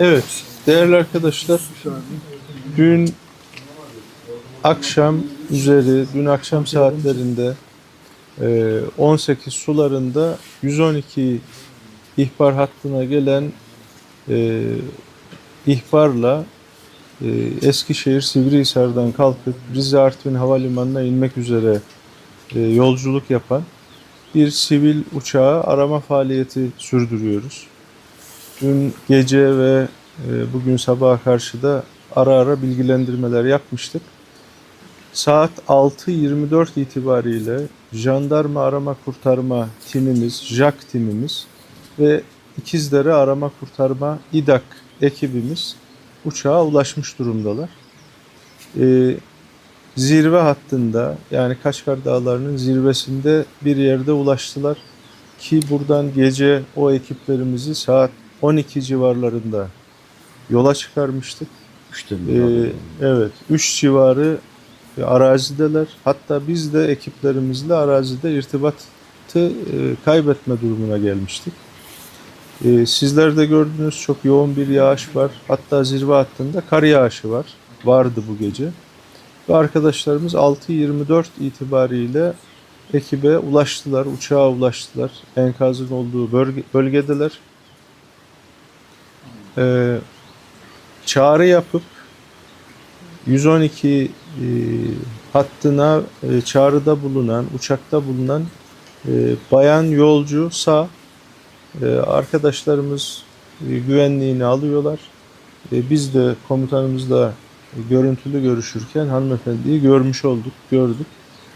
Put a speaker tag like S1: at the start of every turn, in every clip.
S1: Evet, değerli arkadaşlar, dün akşam üzeri, dün akşam saatlerinde e, 18 sularında 112 ihbar hattına gelen e, ihbarla e, Eskişehir Sivrihisar'dan kalkıp Rize Artvin Havalimanı'na inmek üzere e, yolculuk yapan bir sivil uçağı arama faaliyeti sürdürüyoruz. Dün gece ve e, bugün sabaha karşı da ara ara bilgilendirmeler yapmıştık. Saat 6.24 itibariyle jandarma arama kurtarma timimiz, JAK timimiz ve İkizdere arama kurtarma İDAK ekibimiz uçağa ulaşmış durumdalar. E, zirve hattında yani Kaşgar Dağları'nın zirvesinde bir yerde ulaştılar ki buradan gece o ekiplerimizi saat 12 civarlarında yola çıkarmıştık.
S2: Üçte
S1: Ee, evet 3 civarı arazideler. Hatta biz de ekiplerimizle arazide irtibatı e, kaybetme durumuna gelmiştik. Ee, sizler de gördünüz çok yoğun bir yağış var. Hatta zirve hattında kar yağışı var. Vardı bu gece. Ve arkadaşlarımız 6.24 itibariyle ekibe ulaştılar, uçağa ulaştılar. Enkazın olduğu bölge, bölgedeler. Ee, çağrı yapıp 112 e, hattına e, çağrıda bulunan, uçakta bulunan e, bayan yolcu sağ e, arkadaşlarımız e, güvenliğini alıyorlar. E, biz de komutanımızla görüntülü görüşürken hanımefendiyi görmüş olduk, gördük.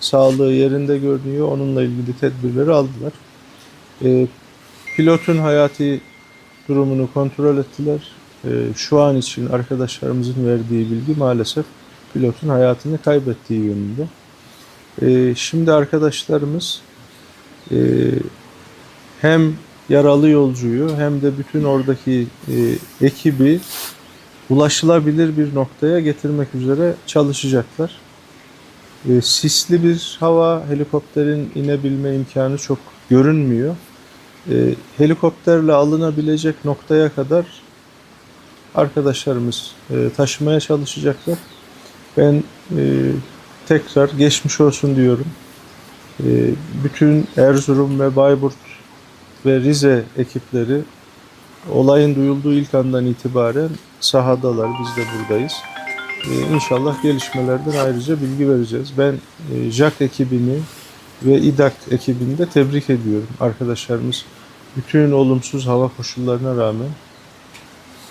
S1: Sağlığı yerinde görünüyor. Onunla ilgili tedbirleri aldılar. E, pilotun hayati durumunu kontrol ettiler. E, şu an için arkadaşlarımızın verdiği bilgi maalesef pilotun hayatını kaybettiği yönünde. E, şimdi arkadaşlarımız e, hem yaralı yolcuyu hem de bütün oradaki e, ekibi ulaşılabilir bir noktaya getirmek üzere çalışacaklar. E, sisli bir hava, helikopterin inebilme imkanı çok görünmüyor. E, helikopterle alınabilecek noktaya kadar arkadaşlarımız e, taşımaya çalışacaklar. Ben e, tekrar geçmiş olsun diyorum. E, bütün Erzurum ve Bayburt ve Rize ekipleri olayın duyulduğu ilk andan itibaren sahadalar. Biz de buradayız. Ee, inşallah gelişmelerden ayrıca bilgi vereceğiz. Ben e, JAK ekibini ve İDAK ekibini de tebrik ediyorum. Arkadaşlarımız bütün olumsuz hava koşullarına rağmen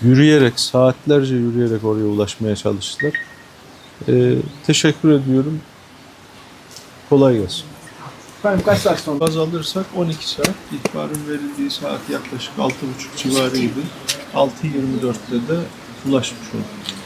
S1: yürüyerek, saatlerce yürüyerek oraya ulaşmaya çalıştılar. Ee, teşekkür ediyorum. Kolay gelsin.
S3: Efendim kaç saat sonra?
S1: Baz alırsak 12 saat. İhbarın verildiği saat yaklaşık 6.30 civarıydı. 6.24'te de ulaşmış olduk.